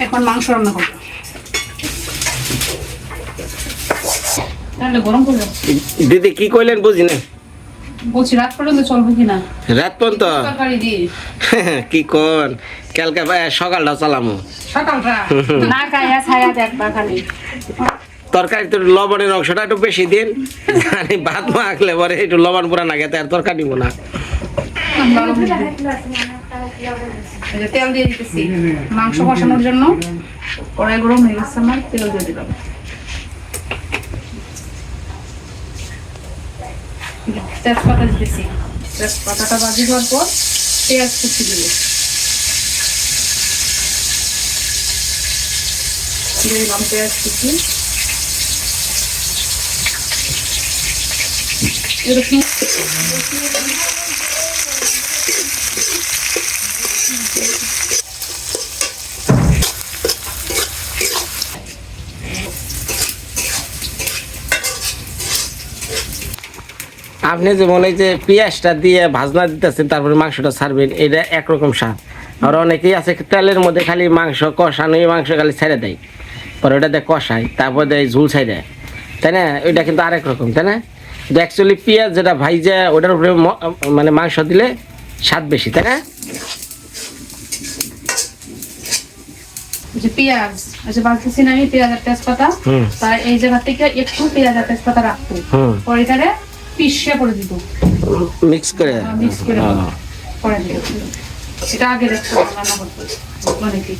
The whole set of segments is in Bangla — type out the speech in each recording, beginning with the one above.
এখন মাংস রান্না করব। তাহলে গরম করব দিদি কি কইলেন বুঝি না বলছি রাত পর্যন্ত চলবে কিনা রাত পর্যন্ত? তরকারি দিয়ে কি কোন? কালকে সকালটা চালামু। সকালটা? না খাইয়া ছায়া দেখবা খালি। তরকারি তো লবণের অংশটা একটু বেশি দিন। জানি ভাত মাখলে পরে একটু লবণ পুরা না গেতে আর তরকারি নিবো না। তেল দিয়ে দিতেছি। মাংস কষানোর জন্য। কড়াই গরম হয়ে গেছে আমার, তেল দিয়ে দিলাম। তেজপাতা দিতেছি। তেজপাতাটা বাজি দেওয়ার পর পেঁয়াজ কুচি দিব। দিলাম পেঁয়াজ কুচি। এরকম আপনি যে মনে হয় যে পেঁয়াজটা দিয়ে ভাজনা দিতেছেন, তারপরে মাংসটা ছাড়বেন, এটা একরকম স্বাদ। আর অনেকেই আছে তেলের মধ্যে খালি মাংস কষানো মাংস খালি ছেড়ে দেয়। পরে ওটা দিয়ে কষায়, তারপর দেয় ঝুল ছাই দেয়। তাই না? ওইটা কিন্তু আরেক রকম, তাই না? কিন্তু অ্যাকচুয়ালি পেঁয়াজ যেটা ভাইজা, ওটার উপরে মানে মাংস দিলে স্বাদ বেশি, তাই না? যে পেঁয়াজ আচ্ছা বাঁচতেছি না আমি পেঁয়াজ আর তেজপাতা হুম। এই জায়গা থেকে একটু পেঁয়াজ আর তেজপাতা রাখতো পরে এটারে পিসিয়ে করে দিত মিক্স করে? মিক্স করে করে দিত এটা আগে রান্না করতে মানে কি?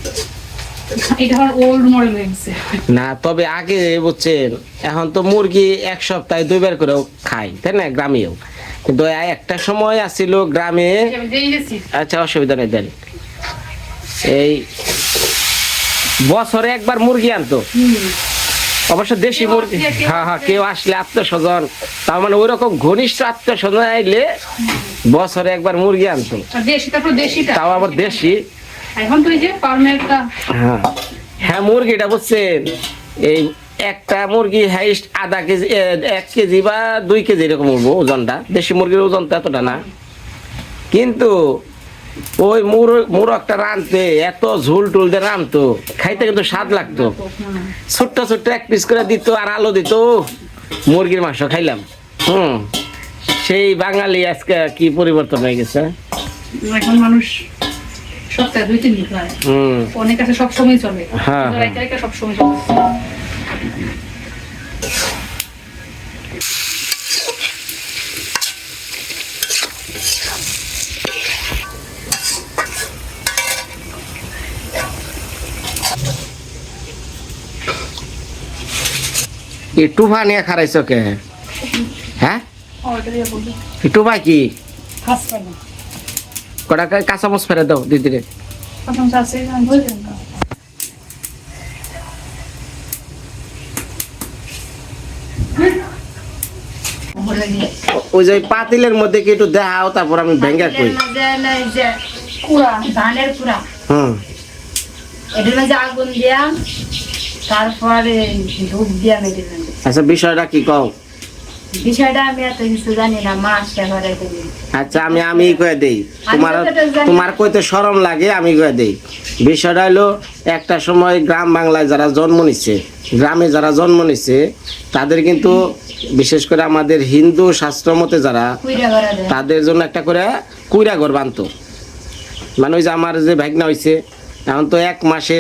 এটা আমার ওল্ড মডেল হয়ে গেছে না তবে আগে বুঝছেন এখন তো মুরগি এক সপ্তাহে দুইবার করেও খাই তাই না গ্রামেও? কিন্তু একটা সময় আসছিল গ্রামে আচ্ছা অসুবিধা নেই দেন। এই বছরে একবার মুরগি আনতো। অবশ্য দেশি মুরগি হ্যাঁ হ্যাঁ কেউ আসলে আত্মীয় স্বজন তার মানে ওই রকম ঘনিষ্ঠ আত্মীয় স্বজন আইলে বছরে একবার মুরগি আনতো। তাও আবার দেশি। হ্যাঁ। হ্যাঁ মুরগিটা বুঝছেন? এই একটা মুরগি হাইস্ট আধা কেজি এক কেজি বা দুই কেজি এরকম ওজনটা। দেশি মুরগির ওজন তো এতটা না। কিন্তু ওই মুর মুরগটা রানতে এত ঝুল টুল দিয়ে রানতো খাইতে কিন্তু স্বাদ লাগতো। ছোট্ট ছোট্ট এক পিস করে দিত আর আলো দিত। মুরগির মাংস খাইলাম। হুম। সেই বাঙালি আজকে কি পরিবর্তন হয়ে গেছে? এখন মানুষ সপ্তাহে দুই তিন হুম। অনেক আছে সবসময় চলে। হ্যাঁ, হ্যাঁ। রাইতে সবসময় চলে। এই টুফা নিয়ে খারাইছ কে? হ্যাঁ টুফা কি? কটা কা- কাঁচা মচ ফেরে দাও দিদিরে ওই যে পাতিলের মধ্যে কি একটু দেখাও তারপর আমি ভেঙ্গা কই। কুড়া ধানের কুড়া হুম। এটার মাঝে আগুন দিয়া তারপরে ধূপ দিয়া মেরে আচ্ছা বিষয়টা কি কও? বিষয়টা আমি এত কিছু জানি না মাছটা ঘরে আচ্ছা আমি আমি কয়ে দেই। তোমার। তোমার কইতে শরম লাগে আমি কয়ে দেই। বিষয়টা হলো একটা সময় গ্রাম বাংলায় যারা জন্ম নিচ্ছে গ্রামে যারা জন্ম নিচ্ছে তাদের কিন্তু বিশেষ করে আমাদের হিন্দু শাস্ত্র মতে যারা তাদের জন্য একটা করে কুইরা ঘর বানতো। মানে ওই যে আমার যে ভাগনা হয়েছে এখন তো এক মাসে,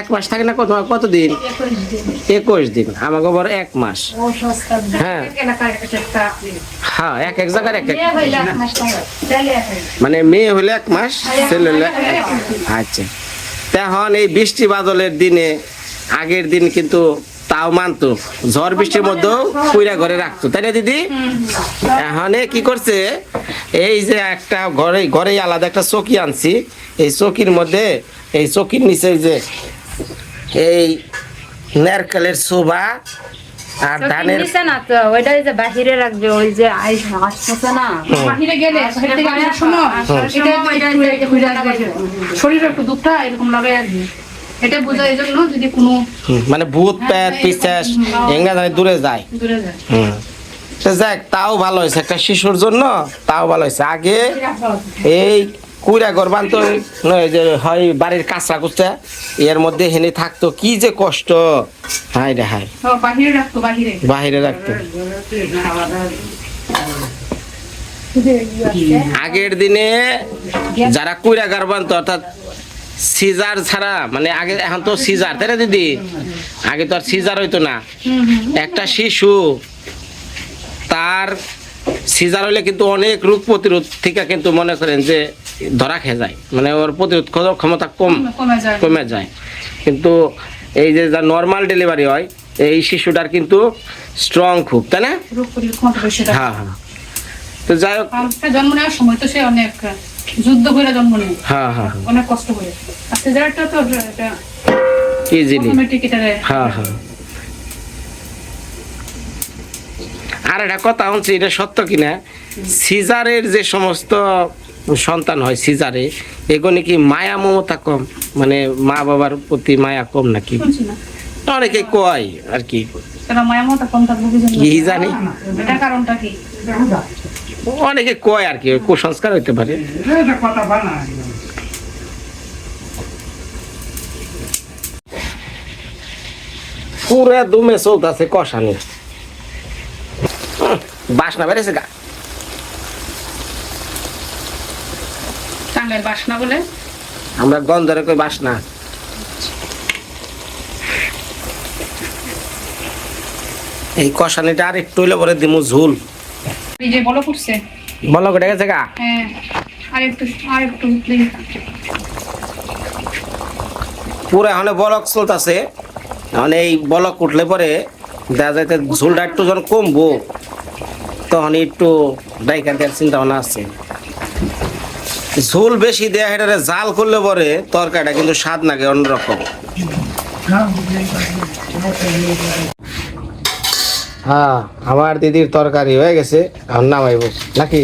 এক মাস থাকে না কত? কতদিন? একুশ দিন। আমাকে বড় এক মাস। হ্যাঁ। হ্যাঁ এক এক জায়গার এক এক। মানে মেয়ে হলে এক মাস, ছেলে হলে আচ্ছা। তখন এই বৃষ্টি বাদলের দিনে, আগের দিন কিন্তু তাও মানতো। ঝড় বৃষ্টির মধ্যেও কুইরা ঘরে রাখতো তাই না দিদি? এখন কি করছে এই যে একটা ঘরে ঘরেই আলাদা একটা চকি আনছি এই চকির মধ্যে এই চকির নিচে যে এই নারকেলের শোভা আর ধানের নিচে না তো ওইটা যে বাহিরে রাখবে ওই যে আইস আসতেছে না? বাহিরে গেলে থেকে আসার সময় এটা একটু একটু শরীরে একটু দুঃখটা এরকম লাগে আর কি। এটা বোঝা এই জন্য যদি কোনো মানে ভূত প্যাত পিসাস এঙ্গা জানি দূরে যায়। দূরে যায়। হুম। তো যাক তাও ভালো হয়েছে। একটা শিশুর জন্য তাও ভালো হয়েছে। আগে এই কুইরা ঘর বানতো নয় যে হয় বাড়ির কাঁচা কুচা এর মধ্যে হেনে থাকতো। কি যে কষ্ট। হাই রে হাই বাহিরে রাখতো আগের দিনে যারা কুইরা ঘর বানতো অর্থাৎ সিজার ছাড়া মানে আগে এখন তো সিজার তাই না দিদি? আগে তো আর সিজার হইতো না। একটা শিশু তার সিজার হলে কিন্তু অনেক রোগ প্রতিরোধ থেকে কিন্তু মনে করেন যে ধরা খেয়ে যায়। মানে ওর প্রতিরোধ ক্ষমতা কম কমে যায়। কিন্তু এই যে যা নর্মাল ডেলিভারি হয় এই শিশুটার কিন্তু স্ট্রং খুব তাই না। হ্যাঁ হ্যাঁ। তো যাই হোক জন্ম নেওয়ার সময় তো সে অনেক যুদ্ধ করে জন্ম নেয়। হ্যাঁ হ্যাঁ অনেক কষ্ট করে। আর সিজারটা তো এটা ইজিলি অটোমেটিক এটা হ্যাঁ হ্যাঁ। আর একটা কথা হচ্ছে এটা সত্য কিনা? সিজারের যে সমস্ত সন্তান হয় সিজারে এগুলো কি মায়া মমতা কম? মানে মা বাবার প্রতি মায়া কম নাকি? অনেকে কয় আর কি। মায়া মতো কম কি জানি। এটা কারণটা কি? অনেকে কয় আর কি কুসংস্কার হইতে পারে। পুরা দুমে চলতেছে কষানি। বাসনা বেড়েছে গা। টাঙ্গাইল বাসনা বলে? আমরা গন্ধরে কই বাসনা। এই কষানিটা আর একটু হইলে পরে দিমু ঝুল। এই যে বলো করছে। বলো কেটে গেছে গা? হ্যাঁ আর একটু আর একটু পুরো এখন বলক চলতেছে। এখন এই বলক উঠলে পরে দেখা যাইতে ঝুলটা একটু যখন কমবো তখন একটু ডাইকা দেওয়ার চিন্তা ভাবনা আছে। ঝোল বেশি দেয়া হেটারে জাল করলে পরে তরকারিটা কিন্তু স্বাদ লাগে অন্যরকম। হ্যাঁ আমার দিদির তরকারি হয়ে গেছে এখন নামাইব নাকি?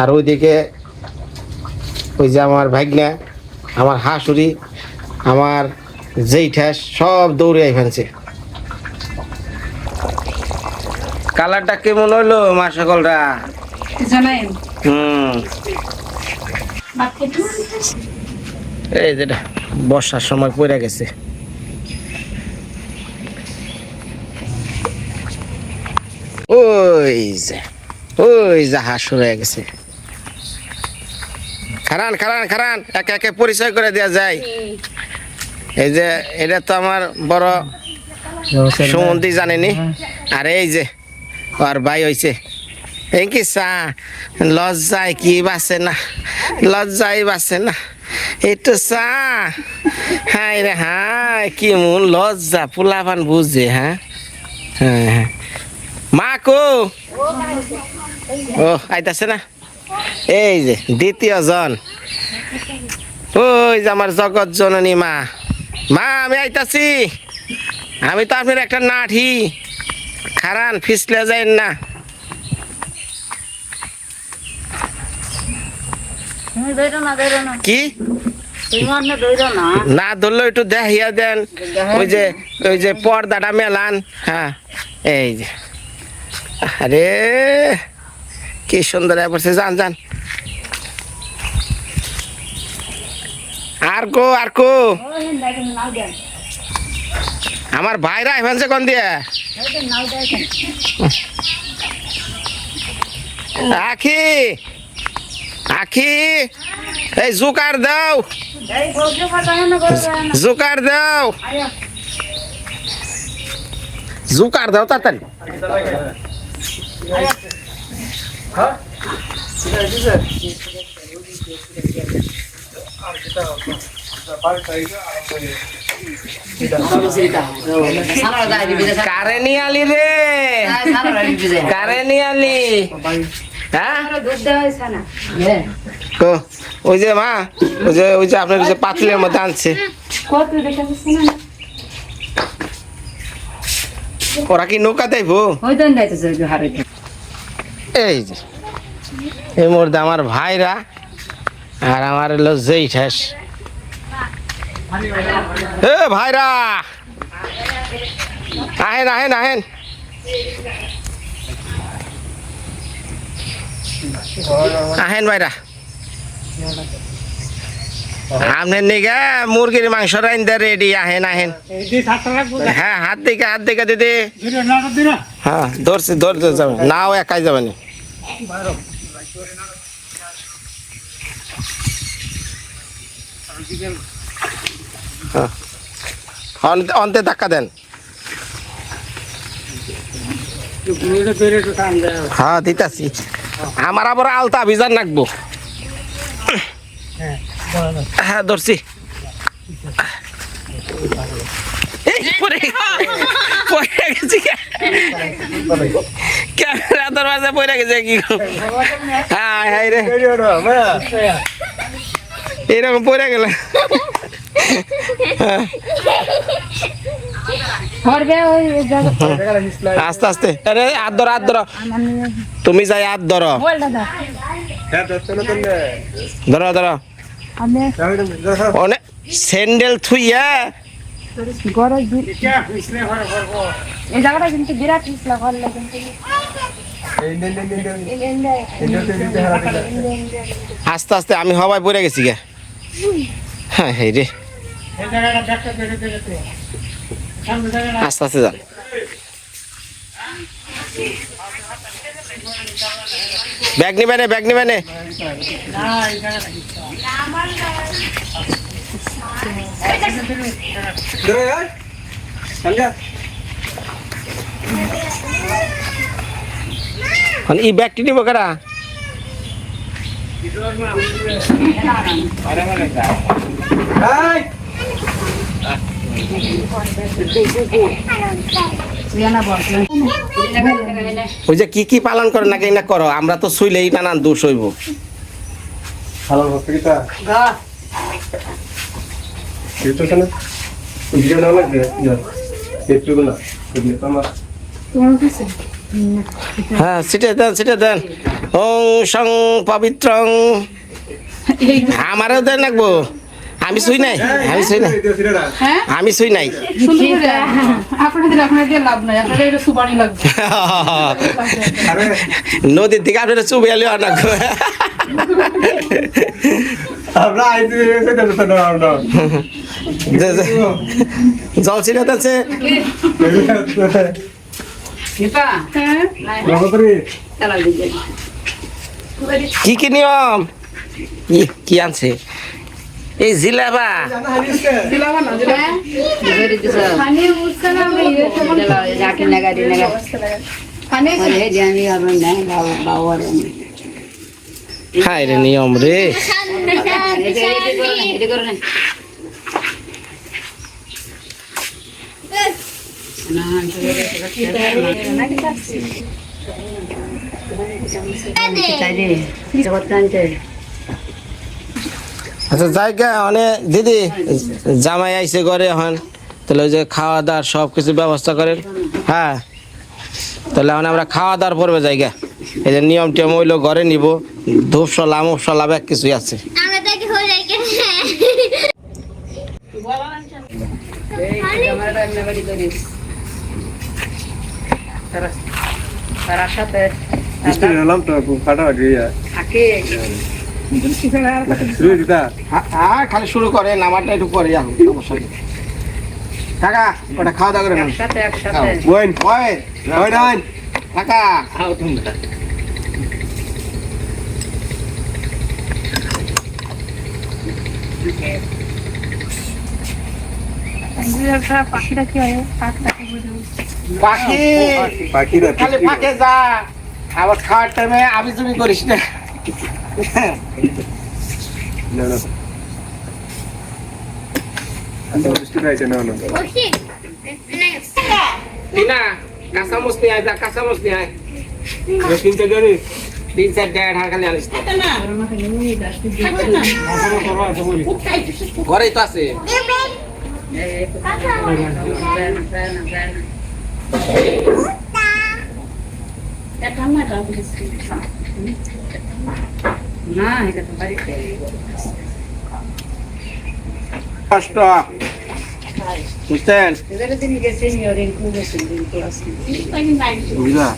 আর ওইদিকে ওই যে আমার ভাগ্না আমার হাসুরি আমার জেইঠাস সব দৌড়ে ফেলছে। কালারটা কেমন হইল মা সকলরা? জানাই হুম। এই যেটা বর্ষার সময় পড়ে গেছে। ওই যে ওই যে হাঁস হয়ে একে একে পরিচয় করে দেওয়া যায়। এই যে, এটা তো আমার বড় সুমন্তি জানেনি? আর এই যে আর ভাই হইছে। এই কি চা? লজ্জায় কি বাসে না? লজ্জায় বাসে না? একটু চা। হাই রে হাই কি মন, লজ্জা, পোলাপান বুঝে হ্যাঁ হ্যাঁ। হ্যাঁ মা কো ও আইতাছে না? এই যে দ্বিতীয় জন ওই যে আমার জগৎ জননী মা। মা আমি আইতাছি। আমি তো আপনার একটা নাঠি। খারান ফিসলে যাই না। কি? না। ধরলো একটু দেখিয়া দেন। ওই যে ওই যে পর্দাটা মেলান। হ্যাঁ এই যে। আরে, কি সুন্দর পড়ছে, যান যান। আর কো আর কো আমার ভাইরা এখানছে কোন দিয়ে। আখি আখি, এই জুকার দাও। জুকার দাও। জুকার দাও, তাড়াতাড়ি। কারে নিয়ে আলি রে কারে নিয়ে আলি হ্যাঁ? তো ওই যে মা ওই যে ওই যে আপনার ওই যে পাতিলের মধ্যে আনছে। ওরা কি নৌকা দেবো এই যে এই মধ্যে আমার ভাইরা আর আমার হলো জেইঠাস এ ভাইরা! আহেন আহেন আহেন। আহেন ভাইরা। আপনার নিগা মুরগির মাংস রাইন্দা রেডি আহেন আহেন। হ্যাঁ হাত দিকে হাত দিকে দিদি। হ্যাঁ ধরছি ধরতে যাবে নাও একাই যাবে না হ্যাঁ। অন- অন্তে ধাক্কা দেন। হ্যাঁ দিতাছি। আমার আবার আলতা ভিজান রাখব হ্যাঁ ধরছি। এই, পড়ে পড়ে গেছি ক্যামেরা তোর মাঝে পড়ে গেছে কি হ্যাঁ হ্যাঁ রে। এরকম পড়ে গেল। আস্তে আস্তে। আরে হাত ধরো হাত ধরো। তুমি যাই হাত ধরো। ধরো ধরো। অনেক স্যান্ডেল থুইয়া। এই জায়গাটা কিন্তু বিরাট পিছলা ঘর লাগে। আস্তে আস্তে আমি হবাই পড়ে গেছি গে। হ্যাঁ হ্যাঁ রে। আস্তে আস্তে যান। ব্যাগ নিবে নে ব্যাগ নিবে নে। এখন ই ব্যাগটি নিব কারা ওই যে কি কি পালন করে নাকি না করো? আমরা তো শুইলেই নানান দোষ হইব। হ্যাঁ সেটা দেন সেটা দেন। ওং সং পবিত্রং। আমারও দেন লাগবো। আমি শুই নাই আমি শুই নাই। হ্যাঁ? আমি শুই নাই। নদীর দিকে আপনারা চুবে আলিও না জল ছিটা আছে হ্যাঁ? কি কি নিয়ম? কি আনছে? এই জিলাবা। না না হায় রে। নিয়ম রে? আচ্ছা জায়গা অনেক দিদি জামাই আইছে ঘরে এখন তাহলে ওই যে খাওয়া দাওয়ার সব কিছু ব্যবস্থা করেন। হ্যাঁ তাহলে এখন আমরা খাওয়া দাওয়ার পড়বে জায়গা। এই যে নিয়ম টিয়ম হইল ঘরে নিব ধূপ সলা মুখ সলা ব্যাগ কিছুই আছে। আমরা তাকে খালি শুরু করে নামারটা একটু পরে ওটা খাওয়া দাওয়া করে কি হয়। পাখি। খালি ফাঁকে যা। আবার খাওয়ার টাইমে আবি জুবি করিস না। না না আচ্ছা বৃষ্টি খাইছে না না টিনা কাঁচা মস্তি আয় যা কাঁচা মস্তি আয় তিনটা গাড়ি তিন চার দেড় হার খালি তো কষ্ট। বুঝছেন? বুঝলা?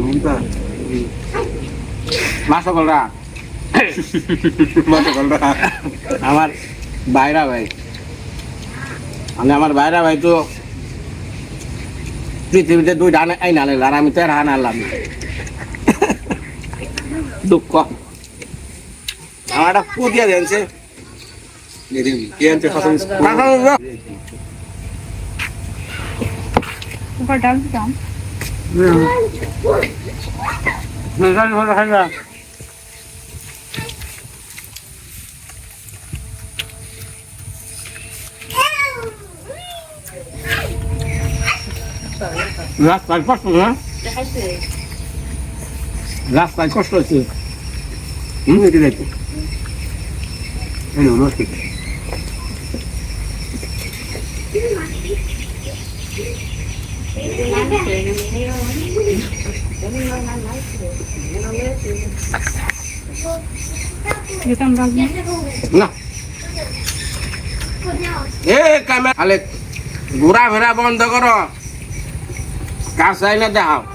বুঝলা? আমার বাইরা ভাই। মানে আমার বাইরা ভাই তো পৃথিবীতে দুই ডান আইন আনল আর আমি তো আর হান আনলাম দুঃখ। আমার একটা পুদিয়া দিয়েছে উপর ডাল দিতাম রাস্তায় কষ্ট না। রাস্তায় কষ্ট হচ্ছে। ডাল দিয়ে। না। এ, ক্যামেরা খালে ঘোরা ফেরা বন্ধ করো। কাজ চাই না দেখাও।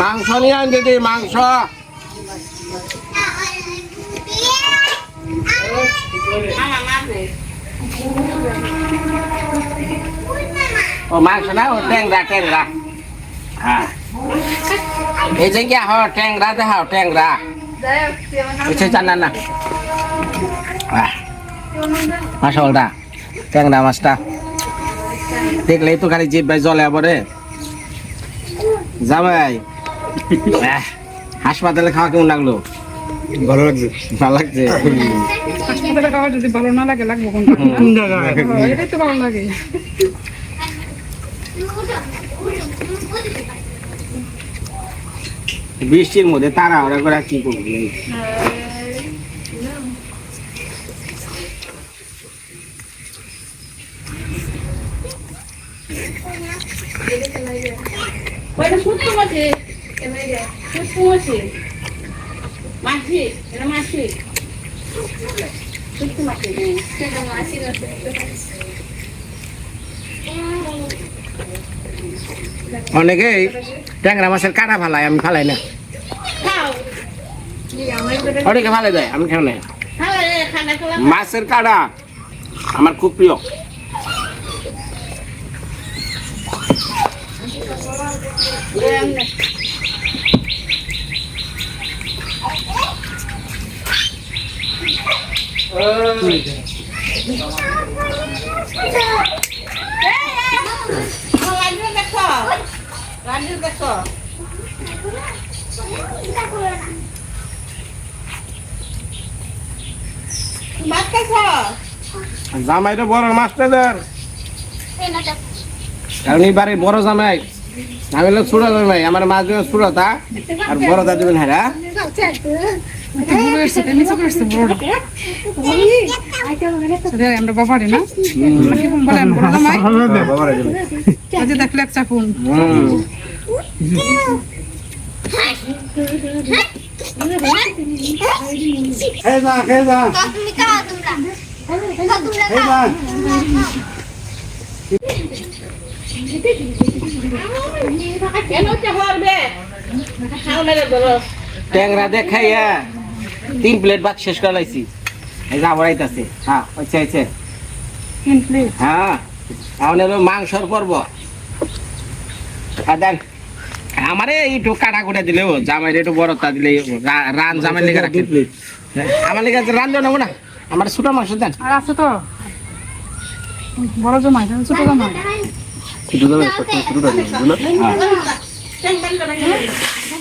মাংস নিয়ে আন দিদি মাংস ও মাংস না ও ট্যাংরা ট্যাংরা হ্যাঁ এই গিয়া হ ট্যাংরা দেখাও ট্যাংরা কিছু জানা না মাসালটা ট্যাংরা মাছটা দেখলেই তো খালি জিভ ভাই জলে পরে জামাই হাসপাতালে খাওয়া কেমন লাগল? ভালো লাগছে? ভালো লাগছে? হাসপাতালে খাওয়া যদি ভালো না লাগে লাগবে হ্যাঁ, এটাই তো ভালো লাগে বৃষ্টির মধ্যে তারা ওরা করে কি করবি Bueno, justo no অনেকেই ট্যাংরা মাছের কাটা ফালাই আমি ফালাই না। অনেকে ফালাই দেয় আমি kala. মাছের কাটা আমার খুব প্রিয়। জামাইটা বড় মাছটা ধর কারণ এই বড় জামাই আমি ছোট জামাই আমার মাছ দেবেন ছোটটা আর বড়টা দেবেন হ্যাঁ আমরা বাবারে না বলেন আজ দেখলে এক চাকুন। ট্যাংরা দেখাইয়া। তিন প্লেট ভাত শেষ করে লাইছি। এই যা বড়াইতেছে হ্যাঁ হচ্ছে হচ্ছে তিন প্লেট হ্যাঁ এখন হলো মাংসর পর্ব। আর দেন আমারে একটু কাটা কুটা দিলেও জামাই একটু বড়টা দিলে রা- রান জামাই লেগে রাখি। আমার লেগে রান দেবো না। আমার ছোট মাংস দেন। আর আছে তো। বড় জামাই ছোট জামাই। ছোট ছোট দাও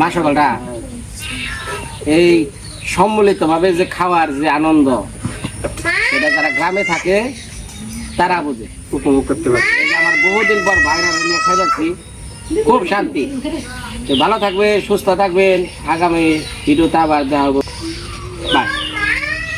মা সকলটা, এই সম্মিলিত ভাবে যে খাওয়ার যে আনন্দ, সেটা যারা গ্রামে থাকে, তারা বোঝে, উপভোগ করতে পারি। আমার বহুদিন পর বাইরে নিয়ে খাই যাচ্ছি, খুব শান্তি। ভালো থাকবে সুস্থ থাকবেন, আগামী ভিডিওতে আবার দেখা